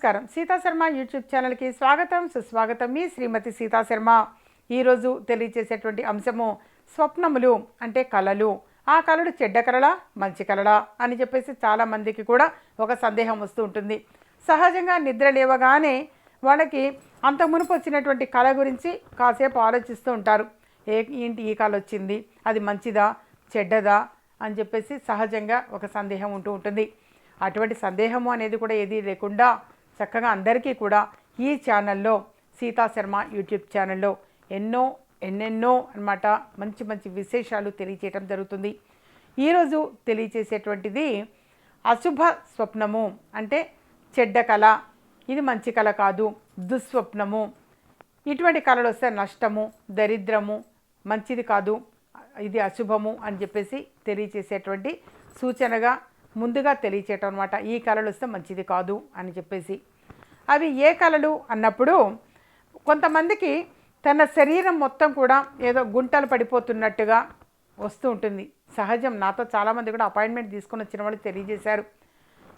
నమస్కారం. సీతా శర్మ యూట్యూబ్ ఛానల్కి స్వాగతం. సుస్వాగతం మీ శ్రీమతి సీతాశర్మ ఈరోజు తెలియచేసేటువంటి అంశము స్వప్నములు అంటే కళలు. ఆ కళలు చెడ్డ కళలా మంచి కళలా అని చెప్పేసి చాలామందికి కూడా ఒక సందేహం వస్తూ ఉంటుంది. సహజంగా నిద్ర లేవగానే వాళ్ళకి అంత మునుపు వచ్చినటువంటి కళ గురించి కాసేపు ఆలోచిస్తూ ఉంటారు. ఏ ఏంటి ఈ కళ వచ్చింది? అది మంచిదా? చెడ్డదా? అని చెప్పేసి సహజంగా ఒక సందేహం ఉంటూ ఉంటుంది. అటువంటి సందేహము అనేది కూడా ఏది లేకుండా చక్కగా అందరికీ కూడా ఈ ఛానల్లో సీతా శర్మ యూట్యూబ్ ఛానల్లో ఎన్నో ఎన్నెన్నో అన్నమాట మంచి మంచి విశేషాలు తెలియచేయటం జరుగుతుంది. ఈరోజు తెలియచేసేటువంటిది అశుభ స్వప్నము అంటే చెడ్డ కళ. ఇది మంచి కళ కాదు దుస్వప్నము. ఇటువంటి కళలు వస్తే నష్టము దరిద్రము మంచిది కాదు ఇది అశుభము అని చెప్పేసి తెలియచేసేటువంటి సూచనగా ముందుగా తెలియచేయటం అనమాట ఈ కళలు వస్తే మంచిది కాదు అని చెప్పేసి. అవి ఏ కళలు అన్నప్పుడు కొంతమందికి తన శరీరం మొత్తం కూడా ఏదో గుంటలు పడిపోతున్నట్టుగా వస్తూ ఉంటుంది. సహజం. నాతో చాలామంది కూడా అపాయింట్మెంట్ తీసుకొని వచ్చిన వాళ్ళు తెలియజేశారు.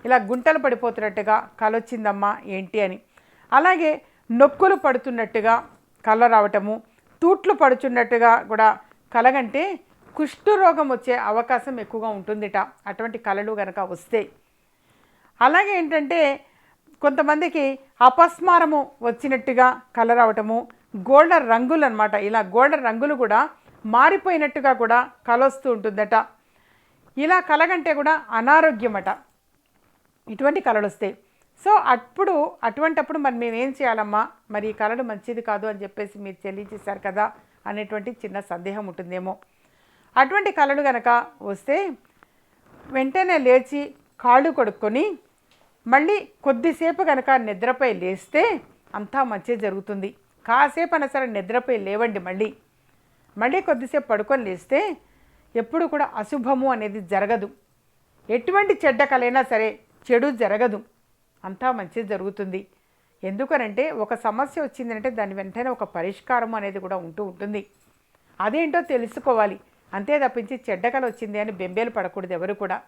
ఇలా గుంటలు పడిపోతున్నట్టుగా కళ వచ్చిందమ్మా ఏంటి అని. అలాగే నొక్కులు పడుతున్నట్టుగా కళ రావటము తూట్లు పడుచున్నట్టుగా కూడా కలగంటే కుష్ఠరోగం వచ్చే అవకాశం ఎక్కువగా ఉంటుందిట. అటువంటి కళలు కనుక వస్తే. అలాగే ఏంటంటే కొంతమందికి అపస్మారము వచ్చినట్టుగా కలర్ రావటము గోల్డ్ రంగులు అనమాట ఇలా గోల్డ్ రంగులు కూడా మారిపోయినట్టుగా కూడా కలొస్తూ ఉంటుందట. ఇలా కలగంటే కూడా అనారోగ్యమట. ఇటువంటి కళలు వస్తాయి సో అప్పుడు అటువంటప్పుడు మరి మేము ఏం చేయాలమ్మా? మరి ఈ కళలు మంచిది కాదు అని చెప్పేసి మీరు చెల్లించేశారు కదా? అనేటువంటి చిన్న సందేహం ఉంటుందేమో. అటువంటి కళలు కనుక వస్తే వెంటనే లేచి కాళ్ళు కొడుక్కొని మళ్ళీ కొద్దిసేపు కనుక నిద్రపై లేస్తే అంతా మంచి జరుగుతుంది. కాసేపు అయినా సరే నిద్రపై లేవండి మళ్ళీ. మళ్ళీ కొద్దిసేపు పడుకొని లేస్తే ఎప్పుడు కూడా అశుభము అనేది జరగదు. ఎటువంటి చెడ్డ కలైనా సరే చెడు జరగదు. అంతా మంచి జరుగుతుంది. ఎందుకనంటే ఒక సమస్య వచ్చిందంటే దాని వెంటనే ఒక పరిష్కారం అనేది కూడా ఉంటూ ఉంటుంది. అదేంటో తెలుసుకోవాలి. అంతే తప్పించి చెడ్డ కల వచ్చింది అని బెంబేలు పడకూడదు ఎవరు కూడా.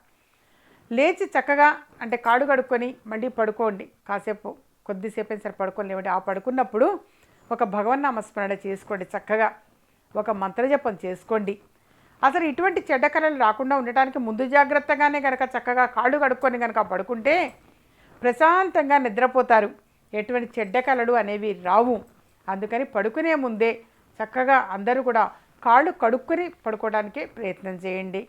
లేచి చక్కగా అంటే కాడు కడుక్కొని మళ్ళీ పడుకోండి. కాసేపు కొద్దిసేపు అయినా సరే పడుకొని లేవండి. ఆ పడుకున్నప్పుడు ఒక భగవన్నామ స్మరణ చేసుకోండి చక్కగా. ఒక మంత్రజపం చేసుకోండి. అసలు ఇటువంటి చెడ్డ కళలు రాకుండా ఉండటానికి ముందు జాగ్రత్తగానే కనుక చక్కగా కాళ్ళు కడుక్కొని కనుక పడుకుంటే ప్రశాంతంగా నిద్రపోతారు. ఎటువంటి చెడ్డ కళలు అనేవి రావు. అందుకని పడుకునే ముందే చక్కగా అందరూ కూడా కాళ్ళు కడుక్కొని పడుకోవడానికి ప్రయత్నం చేయండి.